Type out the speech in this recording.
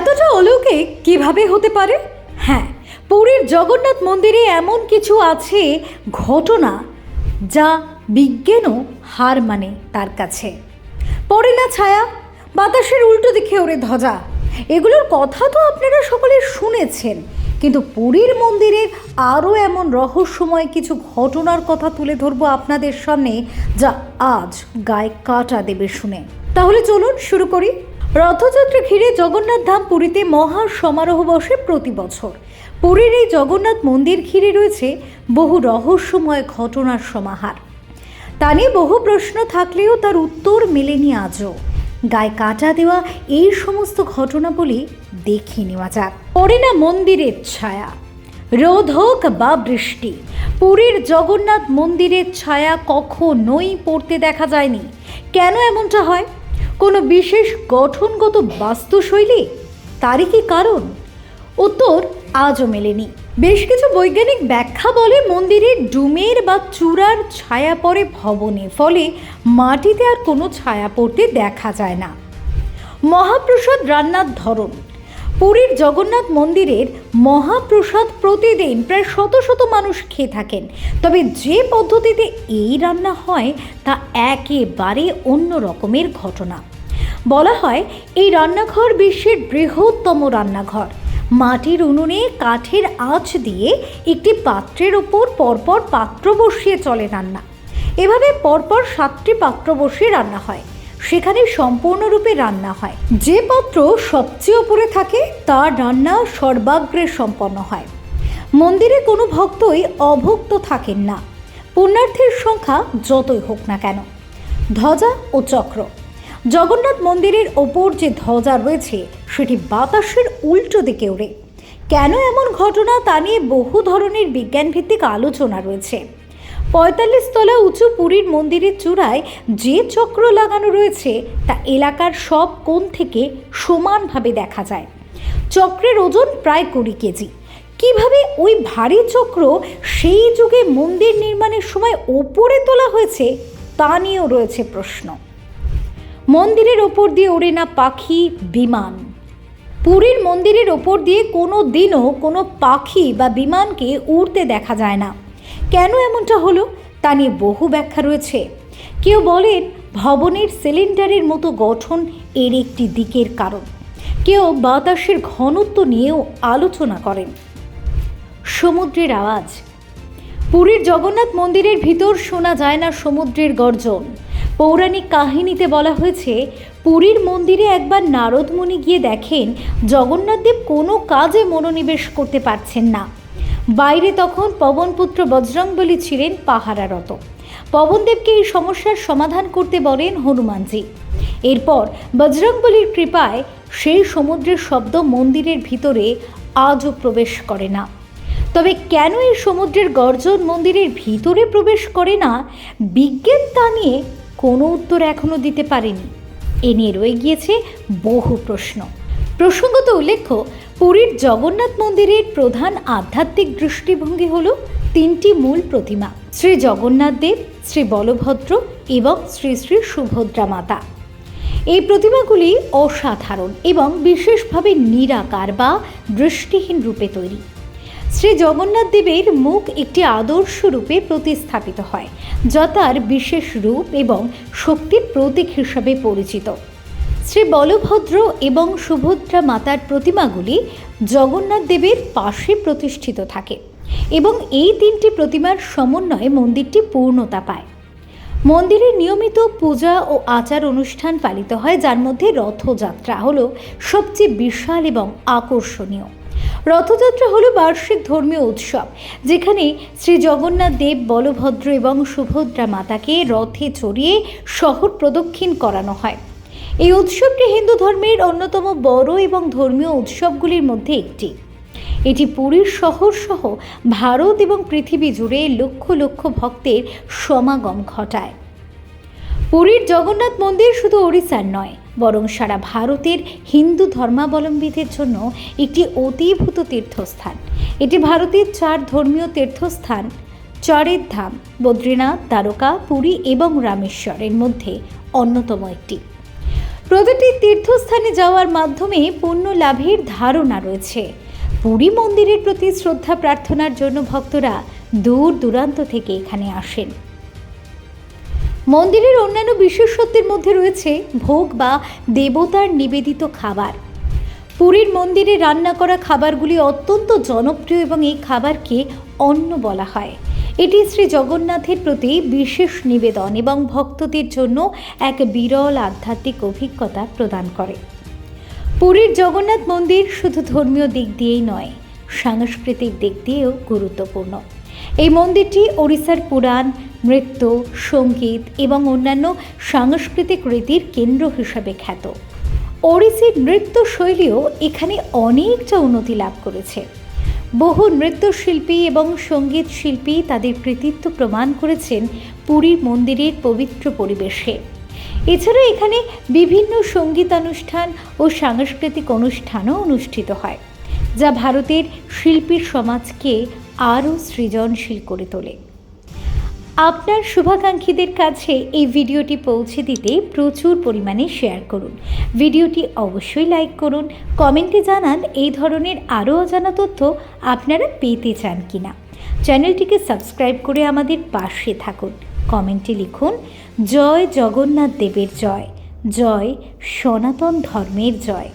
এতটা অলৌকিক কীভাবে হতে পারে? হ্যাঁ পুরীর জগন্নাথ মন্দিরে এমন কিছু আছে, ঘটনা, যা বিজ্ঞানও হার মানে তার কাছে। পড়ে না ছায়া, বাতাসের উল্টো দিকে ওরে ধ্বজা। এগুলোর কথা তো আপনারা সকলে শুনেছেন, কিন্তু পুরীর মন্দিরের আরও এমন রহস্যময় কিছু ঘটনার কথা তুলে ধরবো আপনাদের সামনে, যা আজ গায়ে কাটা দেবে শুনে। তাহলে চলুন শুরু করি। রথযাত্রা ঘিরে জগন্নাথ ধাম পুরীতে মহা সমারোহ বসে প্রতি বছর। পুরীর এই জগন্নাথ মন্দির ঘিরে রয়েছে বহু রহস্যময় ঘটনার সমাহার। তা নিয়ে বহু প্রশ্ন থাকলেও তার উত্তর মেলেনি আজও। গায়ে কাটা দেওয়া এই সমস্ত ঘটনাবলী দেখে নেওয়া যাক। পড়ে না মন্দিরের ছায়া। রোদ হোক বা বৃষ্টি, পুরীর জগন্নাথ মন্দিরের ছায়া কখনোই পড়তে দেখা যায়নি। কেন এমনটা হয়? কোনো বিশেষ গঠনগত বাস্তুশৈলী? তারই কি কারণ? উত্তর, আজও মেলেনি। বেশ কিছু বৈজ্ঞানিক ব্যাখ্যা বলে মন্দিরের ডুমের বা চূড়ার ছায়া পড়ে ভবনে, ফলে মাটিতে আর কোনো ছায়া পড়তে দেখা যায় না। মহাপ্রসাদ রান্নার ধরন। পুরীর জগন্নাথ মন্দিরের মহাপ্রসাদ প্রতিদিন প্রায় শত শত মানুষ খেয়ে থাকেন। তবে যে পদ্ধতিতে এই রান্না হয়, তা একেবারে অন্য রকমের ঘটনা। বলা হয়, এই রান্নাঘর বিশ্বের বৃহত্তম রান্নাঘর। মাটির উনুনে কাঠের আঁচ দিয়ে একটি পাত্রের ওপর পরপর পাত্র বসিয়ে চলে রান্না। এভাবে পরপর সাতটি পাত্র বসিয়ে রান্না হয়। সেখানে সম্পূর্ণরূপে রান্না হয়। যে পাত্র সবচেয়ে ওপরে থাকে, তার রান্না সর্বাগ্রে সম্পন্ন হয়। মন্দিরে কোনো ভক্তই অভুক্ত থাকেন না। পুণ্যার্থীর সংখ্যা যতই হোক না কেন। ধ্বজা ও চক্র। জগন্নাথ মন্দিরের ওপর যে ধ্বজা রয়েছে, সেটি বাতাসের উল্টো দিকে ওড়ে। কেন এমন ঘটনা তা নিয়ে বহু ধরনের বিজ্ঞানভিত্তিক আলোচনা রয়েছে। পঁয়তাল্লিশ তলা উঁচু পুরীর মন্দিরের চূড়ায় যে চক্র লাগানো রয়েছে, তা এলাকার সব কোণ থেকে সমানভাবে দেখা যায়। চক্রের ওজন প্রায় কুড়ি কেজি। কীভাবে ওই ভারী চক্র সেই যুগে মন্দির নির্মাণের সময় ওপরে তোলা হয়েছে, তা নিয়েও রয়েছে প্রশ্ন। মন্দিরের ওপর দিয়ে ওড়ে না পাখি বিমান। পুরীর মন্দিরের ওপর দিয়ে কোনো দিনও কোনো পাখি বা বিমানকে উড়তে দেখা যায় না। কেন এমনটা হলো তা নিয়ে বহু ব্যাখ্যা রয়েছে। কেউ বলেন ভবনের সিলিন্ডারের মতো গঠন এর একটি দিকের কারণ। কেউ বাতাসের ঘনত্ব নিয়েও আলোচনা করেন। সমুদ্রের আওয়াজ। পুরীর জগন্নাথ মন্দিরের ভিতর শোনা যায় না সমুদ্রের গর্জন। পৌরাণিক কাহিনীতে বলা হয়েছে, পুরীর মন্দিরে একবার নারদমণি গিয়ে দেখেন জগন্নাথদেব কোনো কাজে মনোনিবেশ করতে পারছেন না। বাইরে তখন পবনপুত্র বজরংবলী ছিলেন পাহারারত। পবনদেবকে এই সমস্যার সমাধান করতে বলেন হনুমানজি। এরপর বজরংবলীর কৃপায় সেই সমুদ্রের শব্দ মন্দিরের ভিতরে আজও প্রবেশ করে না। তবে কেন এই সমুদ্রের গর্জন মন্দিরের ভিতরে প্রবেশ করে না, বিজ্ঞান তা নিয়ে কোনো উত্তর এখনও দিতে পারেনি। এ নিয়ে রয়ে গিয়েছে বহু প্রশ্ন। প্রসঙ্গত উল্লেখ্য, পুরীর জগন্নাথ মন্দিরের প্রধান আধ্যাত্মিক দৃষ্টিভঙ্গি হল তিনটি মূল প্রতিমা, শ্রী জগন্নাথ দেব, শ্রী বলভদ্র এবং শ্রী শ্রী সুভদ্রা মাতা। এই প্রতিমাগুলি অসাধারণ এবং বিশেষভাবে নিরাকার বা দৃষ্টিহীন রূপে তৈরি। শ্রী জগন্নাথ দেবের মুখ একটি আদর্শ রূপে প্রতিস্থাপিত হয়, যা তার বিশেষ রূপ এবং শক্তির প্রতীক হিসাবে পরিচিত। শ্রী বলভদ্র এবং সুভদ্রা মাতার প্রতিমাগুলি জগন্নাথ দেবের পাশে প্রতিষ্ঠিত থাকে এবং এই তিনটি প্রতিমার সমন্বয়ে মন্দিরটি পূর্ণতা পায়। মন্দিরে নিয়মিত পূজা ও আচার অনুষ্ঠান পালিত হয়, যার মধ্যে রথযাত্রা হলো সবচেয়ে বিশাল এবং আকর্ষণীয়। রথযাত্রা হলো বার্ষিক ধর্মীয় উৎসব, যেখানে শ্রী জগন্নাথ দেব, বলভদ্র এবং সুভদ্রা মাতাকে রথে চড়িয়ে শহর প্রদক্ষিণ করানো হয়। এই উৎসবটি হিন্দু ধর্মের অন্যতম বড় এবং ধর্মীয় উৎসবগুলির মধ্যে একটি। এটি পুরীর শহর সহ ভারত এবং পৃথিবী জুড়ে লক্ষ লক্ষ ভক্তের সমাগম ঘটায়। পুরীর জগন্নাথ মন্দির শুধু ওড়িশার নয়, বরং সারা ভারতের হিন্দু ধর্মাবলম্বীদের জন্য একটি অতিভূত তীর্থস্থান। এটি ভারতের চার ধর্মীয় তীর্থস্থান, চরের ধাম, বদ্রীনাথ, দ্বারকা, পুরী এবং রামেশ্বরের মধ্যে অন্যতম একটি। প্রতিটি তীর্থস্থানে যাওয়ার মাধ্যমে পুণ্য লাভের ধারণা রয়েছে। পুরী মন্দিরের প্রতি শ্রদ্ধা প্রার্থনার জন্য ভক্তরা দূর দূরান্ত থেকে এখানে আসেন। মন্দিরের অন্যান্য বিশেষত্বের মধ্যে রয়েছে ভোগ বা দেবতার নিবেদিত খাবার। পুরীর মন্দিরে রান্না করা খাবারগুলি অত্যন্ত জনপ্রিয় এবং এই খাবারকে অন্ন বলা হয়। এটি শ্রী জগন্নাথের প্রতি বিশেষ নিবেদন এবং ভক্তদের জন্য এক বিরল আধ্যাত্মিক অভিজ্ঞতা প্রদান করে। পুরীর জগন্নাথ মন্দির শুধু ধর্মীয় দিক দিয়েই নয়, সাংস্কৃতিক দিক দিয়েও গুরুত্বপূর্ণ। এই মন্দিরটি ওড়িশার পুরাণ, নৃত্য, সংগীত এবং অন্যান্য সাংস্কৃতিক রীতির কেন্দ্র হিসাবে খ্যাত। ওড়িশির নৃত্যশৈলীও এখানে অনেকটা উন্নতি লাভ করেছে। বহু নৃত্যশিল্পী এবং সংগীত শিল্পী তাদের কৃতিত্ব প্রমাণ করেছেন পুরীর মন্দিরের পবিত্র পরিবেশে। এছাড়া এখানে বিভিন্ন সঙ্গীতানুষ্ঠান ও সাংস্কৃতিক অনুষ্ঠানও অনুষ্ঠিত হয়, যা ভারতের শিল্পীর সমাজকে আরও সৃজনশীল করে তোলে। আপনার শুভাকাঙ্ক্ষীদের কাছে এই ভিডিওটি পৌঁছে দিতে প্রচুর পরিমাণে শেয়ার করুন। ভিডিওটি অবশ্যই লাইক করুন। কমেন্টে জানান এই ধরনের আরও অজানা তথ্য আপনারা পেতে চান কিনা। চ্যানেলটিকে সাবস্ক্রাইব করে আমাদের পাশে থাকুন। কমেন্টে লিখুন, জয় জগন্নাথ দেবের জয়। জয় সনাতন ধর্মের জয়।